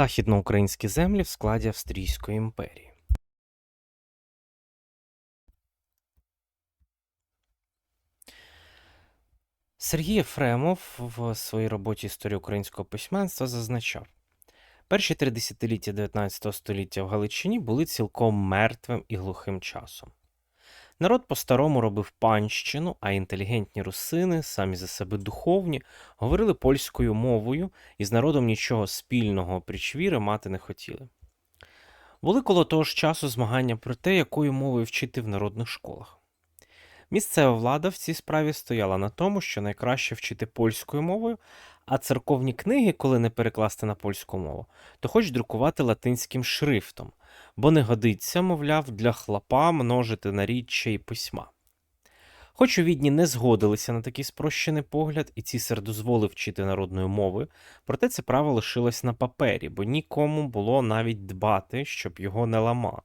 Західноукраїнські землі в складі Австрійської імперії. Сергій Єфремов в своїй роботі Історія українського письменства зазначав: перші три десятиліття 19 століття в Галичині були цілком мертвим і глухим часом. Народ по-старому робив панщину, а інтелігентні русини, самі за себе духовні, говорили польською мовою і з народом нічого спільного причвіри мати не хотіли. Були коло того ж часу змагання про те, якою мовою вчити в народних школах. Місцева влада в цій справі стояла на тому, що найкраще вчити польською мовою, а церковні книги, коли не перекласти на польську мову, то хоч друкувати латинським шрифтом, бо не годиться, мовляв, для хлопа множити наріччя і письма. Хоч у відні не згодилися на такий спрощений погляд, і цісар дозволив вчити народною мовою, проте це право лишилось на папері, бо нікому було навіть дбати, щоб його не ламали.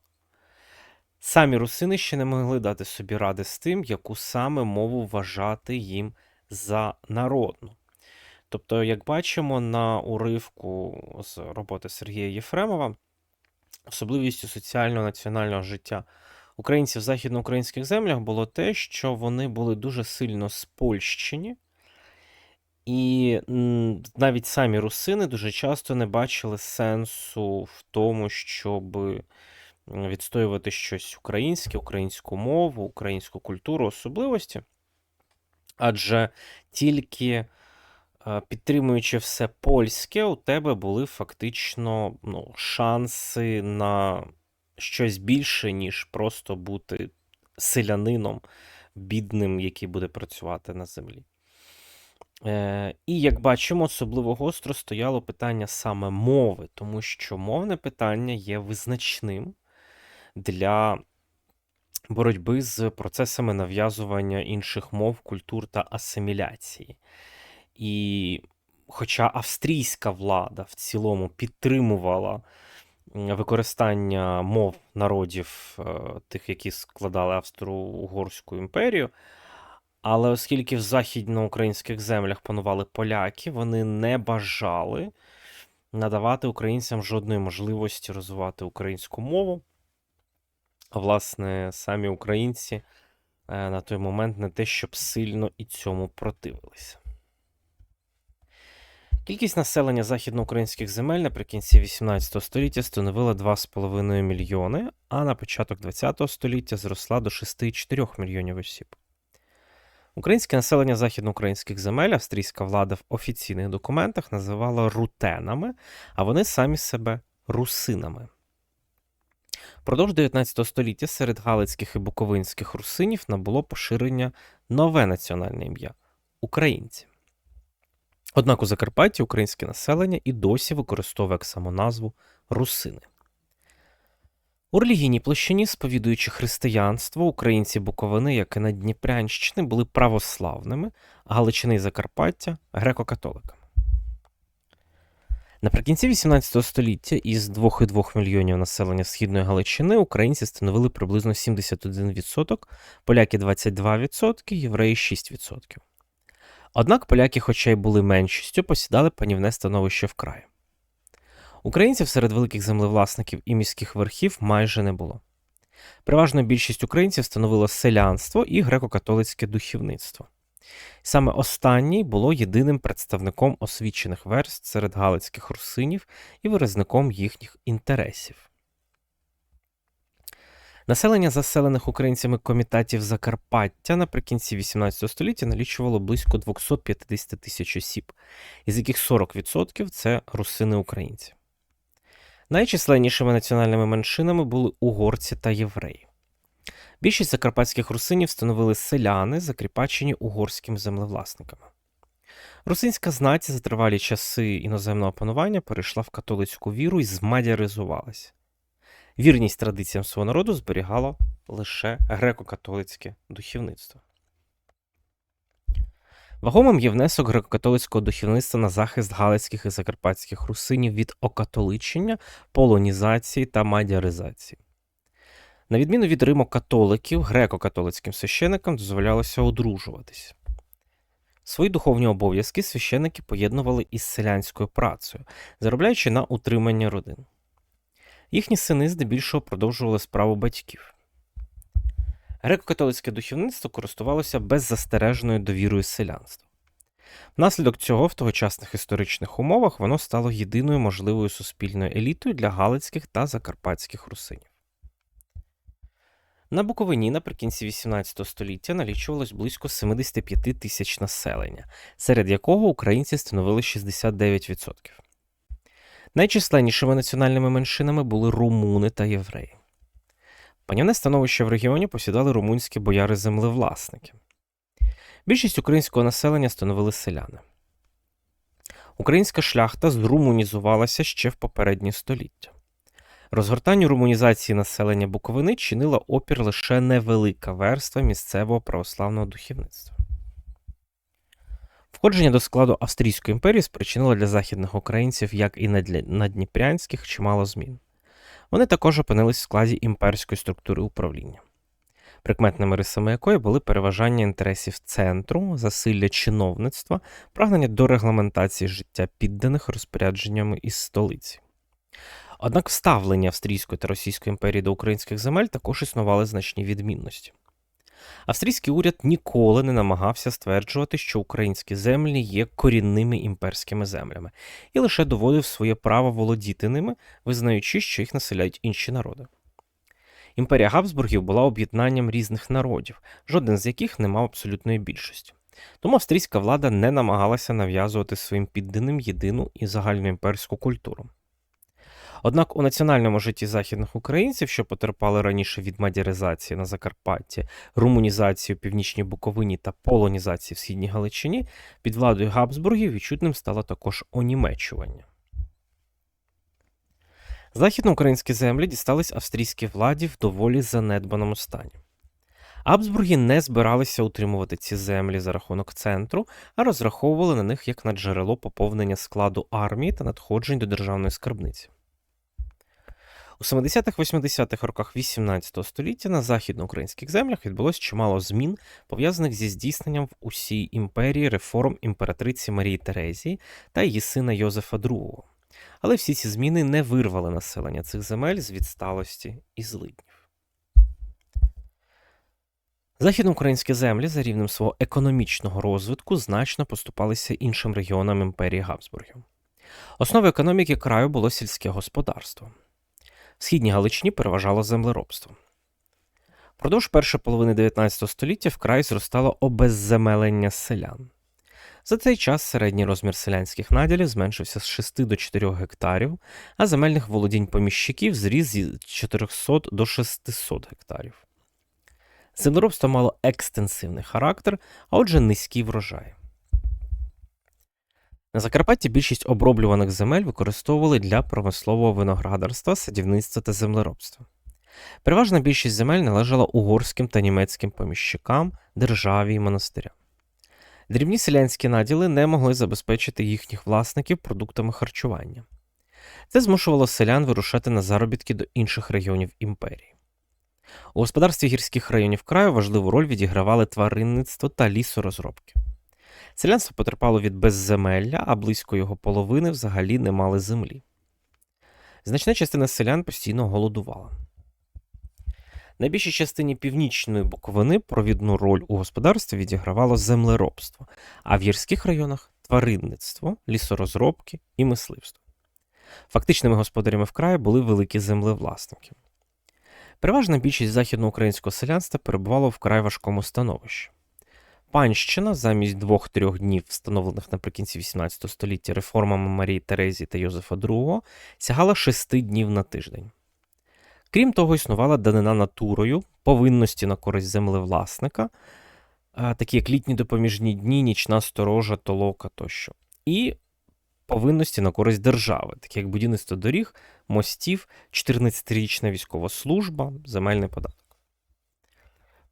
Самі русини ще не могли дати собі ради з тим, яку саме мову вважати їм за народну. Тобто, як бачимо на уривку з роботи Сергія Єфремова, особливістю соціального національного життя українців в західноукраїнських землях було те, що вони були дуже сильно спольщені, і навіть самі русини дуже часто не бачили сенсу в тому, щоб відстоювати щось українське, українську мову, українську культуру, особливості. Адже тільки підтримуючи все польське, у тебе були фактично ну, шанси на щось більше, ніж просто бути селянином, бідним, який буде працювати на землі. Е, І як бачимо, особливо гостро стояло питання саме мови, тому що мовне питання є визначним для боротьби з процесами нав'язування інших мов, культур та асиміляції. І хоча австрійська влада в цілому підтримувала використання мов народів, е, тих, які складали Австро-Угорську імперію, але оскільки в західноукраїнських землях панували поляки, вони не бажали надавати українцям жодної можливості розвивати українську мову. Власне, самі українці е, на той момент не те, щоб сильно і цьому противилися. Кількість населення західноукраїнських земель наприкінці 18 століття становила 2,5 мільйони, а на початок 20 століття зросла до 6,4 мільйонів осіб. Українське населення західноукраїнських земель австрійська влада в офіційних документах називала рутенами, а вони самі себе русинами. Продовж 19 століття серед галицьких і буковинських русинів набуло поширення нове національне ім'я українці. Однак у Закарпатті українське населення і досі використовує як самоназву русини. У релігійній площині, сповідуючи християнство, українці Буковини, як і на Дніпрянщини, були православними, а Галичини і Закарпаття греко-католиками. Наприкінці 18 століття із 2,2 мільйонів населення Східної Галичини українці становили приблизно 71%, поляки 22%, євреї 6%. Однак поляки, хоча й були меншістю, посідали панівне становище вкрай. Українців серед великих землевласників і міських верхів майже не було. Переважно більшість українців становило селянство і греко-католицьке духовництво. Саме останній було єдиним представником освічених верст серед галицьких русинів і виразником їхніх інтересів. Населення заселених українцями комітатів Закарпаття наприкінці 18 століття налічувало близько 250 тисяч осіб, із яких 40% це русини українці. Найчисленнішими національними меншинами були угорці та євреї. Більшість закарпатських русинів становили селяни, закріпачені угорськими землевласниками. Русинська знать за тривалі часи іноземного панування перейшла в католицьку віру і змадяризувалася. Вірність традиціям свого народу зберігало лише греко-католицьке духовництво. Вагомим є внесок греко-католицького духовництва на захист галицьких і закарпатських русинів від окатоличення, полонізації та мадяризації. На відміну від римокатоликів, греко-католицьким священикам дозволялося одружуватись. Свої духовні обов'язки священники поєднували із селянською працею, заробляючи на утримання родин. Їхні сини здебільшого продовжували справу батьків. Греко-католицьке духовництво користувалося беззастережною довірою селянства. Внаслідок цього в тогочасних історичних умовах воно стало єдиною можливою суспільною елітою для галицьких та закарпатських русинів. На Буковині наприкінці XVIII століття налічувалось близько 75 тисяч населення, серед якого українці становили 69%. Найчисленнішими національними меншинами були румуни та євреї. Панівне становище в регіоні посідали румунські бояри-землевласники. Більшість українського населення становили селяни. Українська шляхта зрумунізувалася ще в попереднє століття. Розгортанню румунізації населення Буковини чинила опір лише невелика верства місцевого православного духовництва. Входження до складу Австрійської імперії спричинило для західних українців, як і надніпрянських, чимало змін. Вони також опинились в складі імперської структури управління, прикметними рисами якої були переважання інтересів центру, засилля чиновництва, прагнення до регламентації життя підданих розпорядженнями із столиці. Однак вставлення Австрійської та Російської імперії до українських земель також існували значні відмінності. Австрійський уряд ніколи не намагався стверджувати, що українські землі є корінними імперськими землями, і лише доводив своє право володіти ними, визнаючи, що їх населяють інші народи. Імперія Габсбургів була об'єднанням різних народів, жоден з яких не мав абсолютної більшості. Тому австрійська влада не намагалася нав'язувати своїм підданим єдину і загальноімперську культуру. Однак у національному житті західних українців, що потерпали раніше від мадяризації на Закарпатті, румунізації у північній Буковині та полонізації в східній Галичині, під владою Габсбургів відчутним стало також онімечування. Західноукраїнські землі дістались австрійській владі в доволі занедбаному стані. Абсбурги не збиралися утримувати ці землі за рахунок центру, а розраховували на них як на джерело поповнення складу армії та надходжень до державної скарбниці. У 70-80-х роках XVIII століття на західноукраїнських землях відбулось чимало змін, пов'язаних зі здійсненням в усій імперії реформ імператриці Марії Терезії та її сина Йозефа II. Але всі ці зміни не вирвали населення цих земель з відсталості і злиднів. Західноукраїнські землі за рівнем свого економічного розвитку значно поступалися іншим регіонам імперії Габсбургів. Основою економіки краю було сільське господарство. В східній Галичині переважало землеробство. Впродовж першої половини 19 століття вкрай зростало обезземелення селян. За цей час середній розмір селянських наділів зменшився з 6 до 4 гектарів, а земельних володінь поміщиків зріс з 400 до 600 гектарів. Землеробство мало екстенсивний характер, а отже, низький врожай. На Закарпатті більшість оброблюваних земель використовували для промислового виноградарства, садівництва та землеробства. Переважна більшість земель належала угорським та німецьким поміщикам, державі і монастирям. Дрібні селянські наділи не могли забезпечити їхніх власників продуктами харчування. Це змушувало селян вирушати на заробітки до інших регіонів імперії. У господарстві гірських районів краю важливу роль відігравали тваринництво та лісорозробки. Селянство потерпало від безземелля, а близько його половини взагалі не мали землі. Значна частина селян постійно голодувала. На більшій частині північної Буковини провідну роль у господарстві відігравало землеробство, а в гірських районах тваринництво, лісорозробки і мисливство. Фактичними господарями вкраю були великі землевласники. Переважна більшість західноукраїнського селянства перебувало в вкрай важкому становищі. Панщина замість двох-трьох днів, встановлених наприкінці XVIII століття реформами Марії Терезії та Йозефа II, сягала шести днів на тиждень. Крім того, існувала данина натурою, повинності на користь землевласника, такі як літні допоміжні дні, нічна сторожа, толока тощо, і повинності на користь держави, такі як будівництво доріг, мостів, 14-річна військова служба, земельний податок.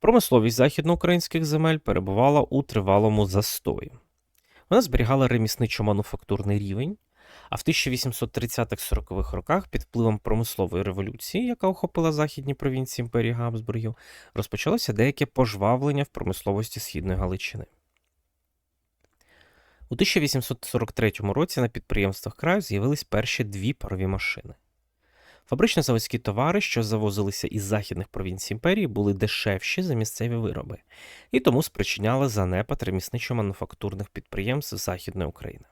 Промисловість західноукраїнських земель перебувала у тривалому застої. Вона зберігала ремісничо-мануфактурний рівень, а в 1830-40-х роках під впливом промислової революції, яка охопила західні провінції імперії Габсбургів, розпочалося деяке пожвавлення в промисловості Східної Галичини. У 1843 році на підприємствах краю з'явились перші дві парові машини. Фабрично-заводські товари, що завозилися із західних провінцій імперії, були дешевші за місцеві вироби, і тому спричиняли занепад ремісничо-мануфактурних підприємств Західної України.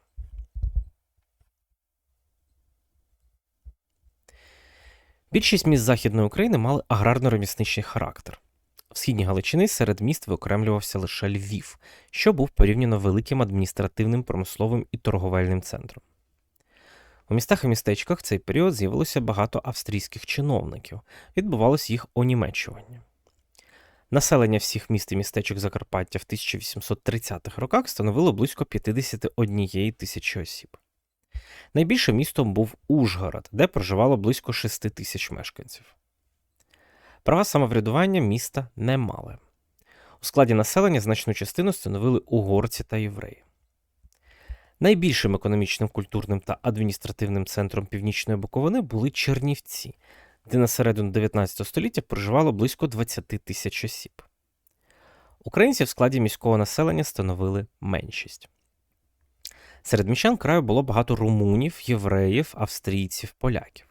Більшість міст Західної України мали аграрно-ремісничний характер. В східній Галичини серед міст виокремлювався лише Львів, що був порівняно великим адміністративним, промисловим і торговельним центром. У містах і містечках цей період з'явилося багато австрійських чиновників, відбувалося їх онімечування. Населення всіх міст і містечок Закарпаття в 1830-х роках становило близько 51 тисячі осіб. Найбільшим містом був Ужгород, де проживало близько 6 тисяч мешканців. Права самоврядування міста не мали. У складі населення значну частину становили угорці та євреї. Найбільшим економічним, культурним та адміністративним центром Північної Буковини були Чернівці, де на середину 19 століття проживало близько 20 тисяч осіб. Українці в складі міського населення становили меншість. Серед міщан краю було багато румунів, євреїв, австрійців, поляків.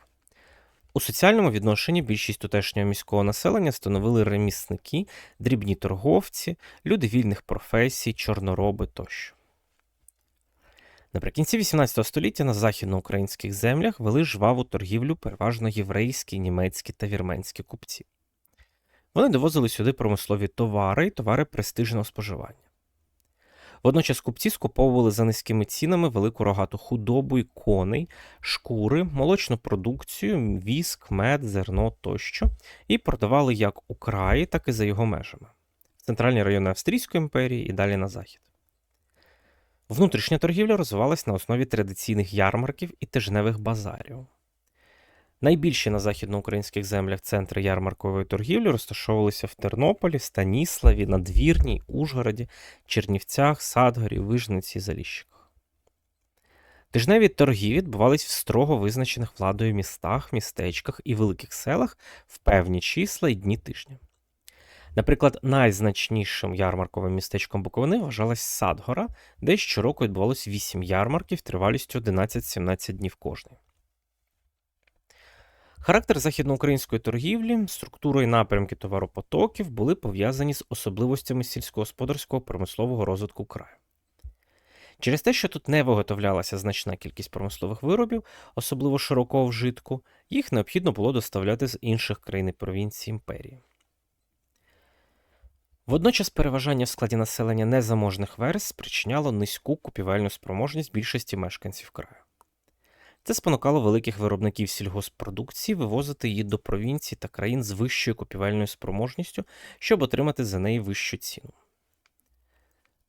У соціальному відношенні більшість тутешнього міського населення становили ремісники, дрібні торговці, люди вільних професій, чорнороби тощо. Наприкінці XVIII століття на західноукраїнських землях вели жваву торгівлю переважно єврейські, німецькі та вірменські купці. Вони довозили сюди промислові товари і товари престижного споживання. Водночас купці скуповували за низькими цінами велику рогату худобу і коней, шкури, молочну продукцію, віск, мед, зерно тощо, і продавали як у краї, так і за його межами в центральні райони Австрійської імперії і далі на захід. Внутрішня торгівля розвивалась на основі традиційних ярмарків і тижневих базарів. Найбільші на західноукраїнських землях центри ярмаркової торгівлі розташовувалися в Тернополі, Станіславі, Надвірній, Ужгороді, Чернівцях, Садгорі, Вижниці Заліщиках. Тижневі торги відбувались в строго визначених владою містах, містечках і великих селах в певні числа і дні тижня. Наприклад, найзначнішим ярмарковим містечком Буковини вважалась Садгора, де щороку відбувалось 8 ярмарків тривалістю 11-17 днів кожний. Характер західноукраїнської торгівлі, структура і напрямки товаропотоків були пов'язані з особливостями сільськогосподарського промислового розвитку краю. Через те, що тут не виготовлялася значна кількість промислових виробів, особливо широкого вжитку, їх необхідно було доставляти з інших країн і провінцій імперії. Водночас переважання в складі населення незаможних верст спричиняло низьку купівельну спроможність більшості мешканців краю. Це спонукало великих виробників сільгоспродукції вивозити її до провінцій та країн з вищою купівельною спроможністю, щоб отримати за неї вищу ціну.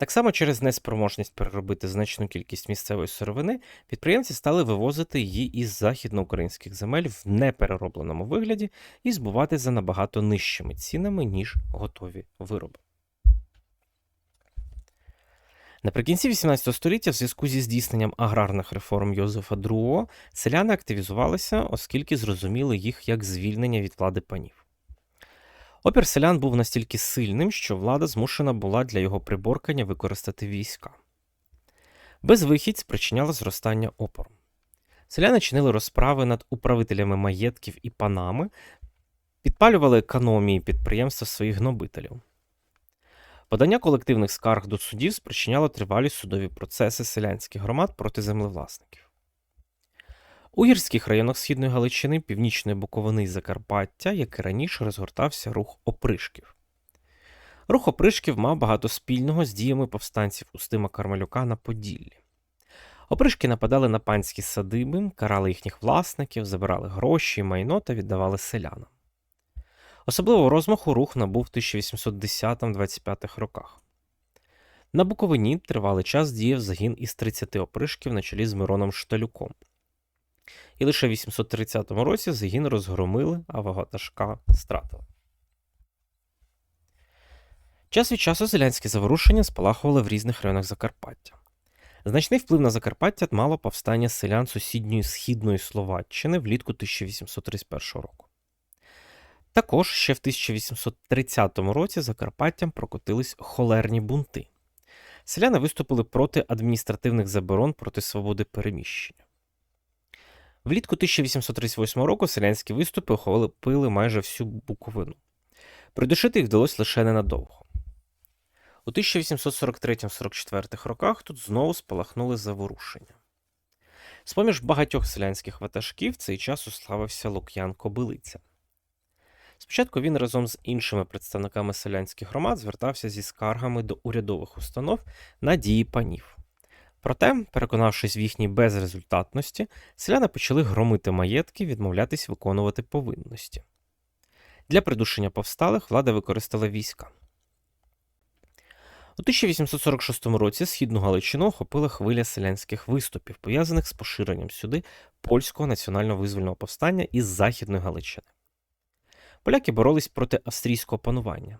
Так само через неспроможність переробити значну кількість місцевої сировини, підприємці стали вивозити її із західноукраїнських земель в непереробленому вигляді і збувати за набагато нижчими цінами, ніж готові вироби. Наприкінці XVIII століття, в зв'язку зі здійсненням аграрних реформ Йозефа II, селяни активізувалися, оскільки зрозуміли їх як звільнення від влади панів. Опір селян був настільки сильним, що влада змушена була для його приборкання використати війська. Безвихідь спричиняла зростання опору. Селяни чинили розправи над управителями маєтків і панами, підпалювали економії підприємства своїх гнобителів. Подання колективних скарг до судів спричиняло тривалі судові процеси селянських громад проти землевласників. У гірських районах Східної Галичини, Північної Буковини і Закарпаття, як і раніше, розгортався рух опришків. Рух опришків мав багато спільного з діями повстанців Устима Кармелюка на Поділлі. Опришки нападали на панські садиби, карали їхніх власників, забирали гроші, майно та віддавали селянам. Особливого розмаху рух набув в 1810-25 роках. На Буковині тривалий час діяв загін із 30 опришків на чолі з Мироном Шталюком. І лише в 830 році загін розгромили, а вагаташка стратили. Час від часу селянські заворушення спалахували в різних районах Закарпаття. Значний вплив на Закарпаття мало повстання селян сусідньої східної Словаччини влітку 1831 року. Також ще в 1830 році Закарпаттям прокотились холерні бунти. селяни виступили проти адміністративних заборон проти свободи переміщення. Влітку 1838 року селянські виступи охопили майже всю Буковину. Придушити їх вдалося лише ненадовго. У 1843-44 роках тут знову спалахнули заворушення. З-поміж багатьох селянських ватажків цей час уславився Лук'ян Кобилиця. Спочатку він разом з іншими представниками селянських громад звертався зі скаргами до урядових установ на дії панів. Проте, переконавшись в їхній безрезультатності, селяни почали громити маєтки, відмовлятись виконувати повинності. Для придушення повсталих влада використала війська. У 1846 році східну Галичину охопила хвиля селянських виступів, пов'язаних з поширенням сюди польського національно-визвольного повстання із Західної Галичини. Поляки боролись проти австрійського панування.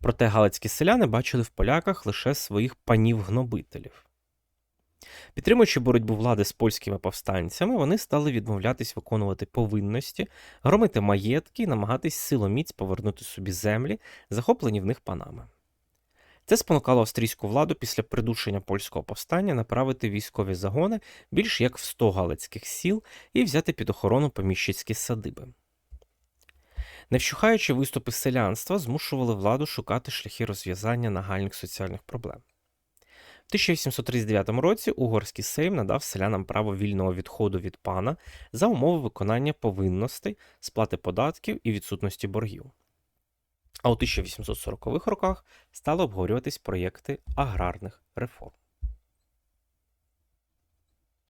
Проте галицькі селяни бачили в поляках лише своїх панів-гнобителів. Підтримуючи боротьбу влади з польськими повстанцями, вони стали відмовлятись виконувати повинності, громити маєтки і намагатись силоміць повернути собі землі, захоплені в них панами. Це спонукало австрійську владу після придушення польського повстання направити військові загони більш як в 100 галицьких сіл і взяти під охорону поміщицькі садиби. Не вщухаючи виступи селянства, змушували владу шукати шляхи розв'язання нагальних соціальних проблем. В 1839 році угорський сейм надав селянам право вільного відходу від пана за умови виконання повинностей, сплати податків і відсутності боргів. А у 1840-х роках стали обговорюватись проєкти аграрних реформ.